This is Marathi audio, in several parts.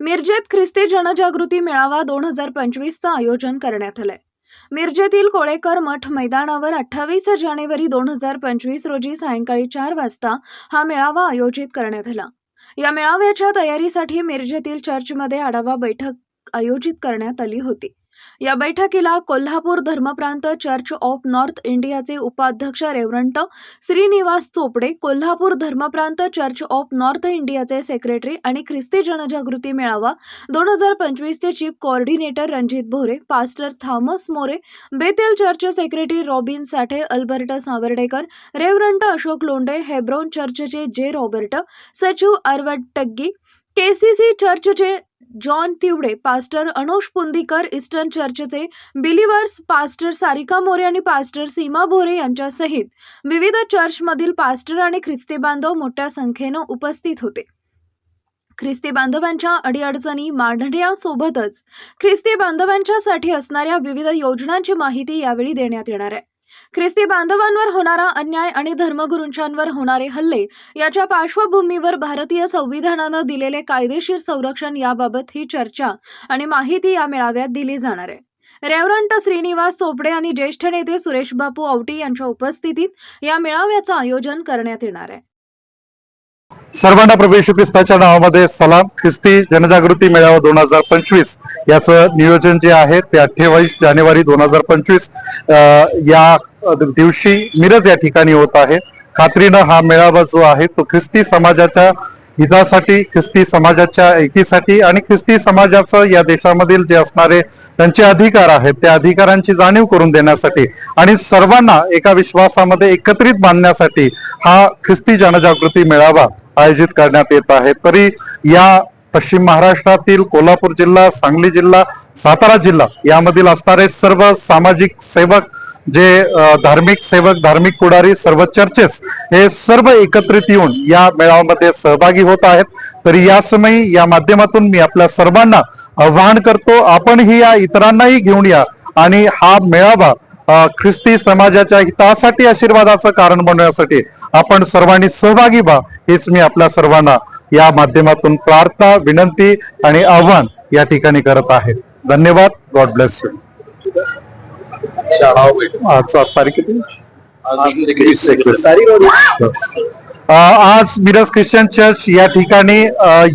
मिरजेत ख्रिस्ती जनजागृती मेळावा दोन हजार पंचवीसचं आयोजन करण्यात आलंय. मिरजेतील कोळेकर मठ मैदानावर अठ्ठावीस जानेवारी दोन हजार पंचवीस रोजी सायंकाळी चार वाजता हा मेळावा आयोजित करण्यात आला. या मेळाव्याच्या तयारीसाठी मिरजेतील चर्चमध्ये आढावा बैठक आयोजित करण्यात आली होती. या बैठकीला कोल्हापूर धर्मप्रांत चर्च ऑफ नॉर्थ इंडियाचे उपाध्यक्ष रेव्हरंट श्रीनिवास चोपडे कोल्हापूर धर्मप्रांत चर्च ऑफ नॉर्थ इंडियाचे सेक्रेटरी आणि ख्रिस्ती जनजागृती मेळावा दोन हजार पंचवीसचे chief coordinator Ranjit Bhore pastor Thomas More Bethel church secretary Robin Sathe Albert Savardekar reverend Ashok Londe Hebron चर्चचे जे रॉबर्ट सचिव अरवड टग्गी केसीसी चर्चचे John Tiwade pastor Anush Pundikar eastern चर्चचे बिलिवर्स पास्टर सारिका मोरे आणि पास्टर सीमा भोरे यांच्यासहित विविध चर्चमधील पास्टर आणि ख्रिस्ती बांधव मोठ्या संख्येनं उपस्थित होते. ख्रिस्ती बांधवांच्या अडीअडचणी मांडण्यासोबतच ख्रिस्ती बांधवांच्यासाठी असणाऱ्या विविध योजनांची माहिती यावेळी देण्यात येणार आहे. ख्रिस्ती बांधवांवर होणारा अन्याय आणि धर्मगुरूंच्यावर होणारे हल्ले याच्या पार्श्वभूमीवर भारतीय संविधानानं दिलेले कायदेशीर संरक्षण याबाबत ही चर्चा आणि माहिती या मेळाव्यात दिली जाणार आहे. रेव्हरंट श्रीनिवास चोपडे आणि ज्येष्ठ नेते सुरेश बापू औटी यांच्या उपस्थितीत या मेळाव्याचं आयोजन करण्यात येणार आहे. सर्वांना प्रभू येशू ख्रिस्ताच्या नावामध्ये सलाम. ख्रिस्ती जनजागृती मेळावा दोन हजार पंचवीस याचं नियोजन जे आहे ते अठ्ठेचाळीस जानेवारी दोन हजार पंचवीस या दिवशी मिरज या ठिकाणी होत आहे. खात्रीनं हा मेळावा जो आहे तो ख्रिस्ती समाजाच्या हितासाठी ख्रिस्ती समाजाच्या एकीसाठी आणि ख्रिस्ती समाजाचं या देशामधील जे असणारे त्यांचे अधिकार आहेत त्या अधिकारांची जाणीव करून देण्यासाठी आणि सर्वांना एका विश्वासामध्ये एकत्रित बांधण्यासाठी हा ख्रिस्ती जनजागृती मेळावा आयोजित करण्यात येत आहे. तरी या पश्चिम महाराष्ट्रातील कोल्हापूर जिल्हा सांगली जिल्हा सातारा जिल्हा यामधील असणारे सर्व सामाजिक सेवक जे धार्मिक सेवक धार्मिक पुढारी सर्व चर्चेस हे सर्व एकत्रित येऊन या मेळाव्यामध्ये सहभागी होत आहेत. तरी या समयी या माध्यमातून मी आपल्या सर्वांना आव्हान करतो आपणही या इतरांनाही घेऊन या आणि हा मेळावा ख्रिस्ती समाजाच्या हितासाठी आशीर्वादाचं कारण बनवण्यासाठी आपण सर्वांनी सहभागी व्हा हेच मी आपल्या सर्वांना या माध्यमातून प्रार्थना विनंती आणि आव्हान या ठिकाणी करत आहे. धन्यवाद. गॉड ब्लेस यू आज आज तारीख किती? आज मिरज ख्रिश्चन चर्च या ठिकाणी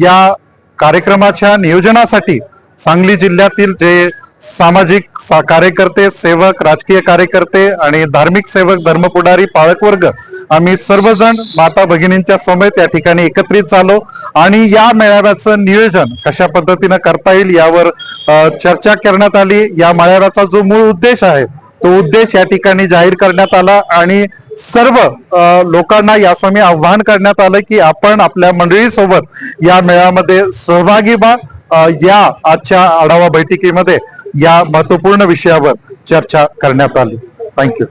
या कार्यक्रमाच्या नियोजनासाठी सांगली जिल्ह्यातील जे सामाजिक सा- कार्यकर्ते सेवक राजकीय कार्यकर्ते आणि धार्मिक सेवक धर्मपुढारी पाळक वर्ग आम्ही सर्वजण माता भगिनींच्या समेत या ठिकाणी एकत्रित झालो आणि या मेळाव्याचं नियोजन कशा पद्धतीनं करता येईल यावर चर्चा करण्यात आली. या मेळाव्याचा जो मूळ उद्देश आहे तो उद्देश या ठिकाणी जाहीर करण्यात आला आणि सर्व लोकांना यासमी आव्हान करण्यात आलं की आपण आपल्या मंडळीसोबत या मेळामध्ये सहभागी व्हा. या आजच्या आढावा बैठकीमध्ये या महत्त्वपूर्ण विषयावर चर्चा करण्यात आली. थँक्यू